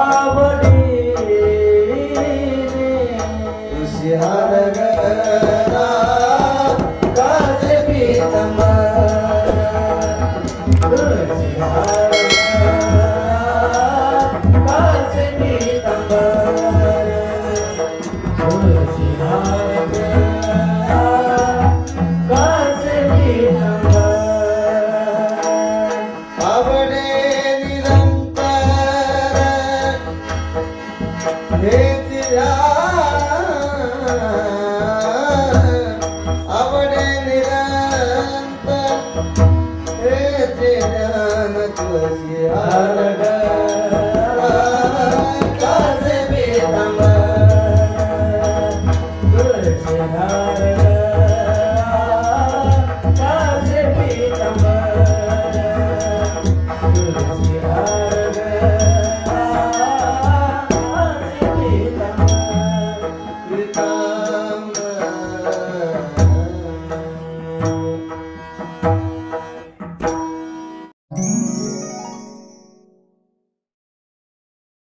आवडी रे. तुझी હે જે રામ તુલસી હર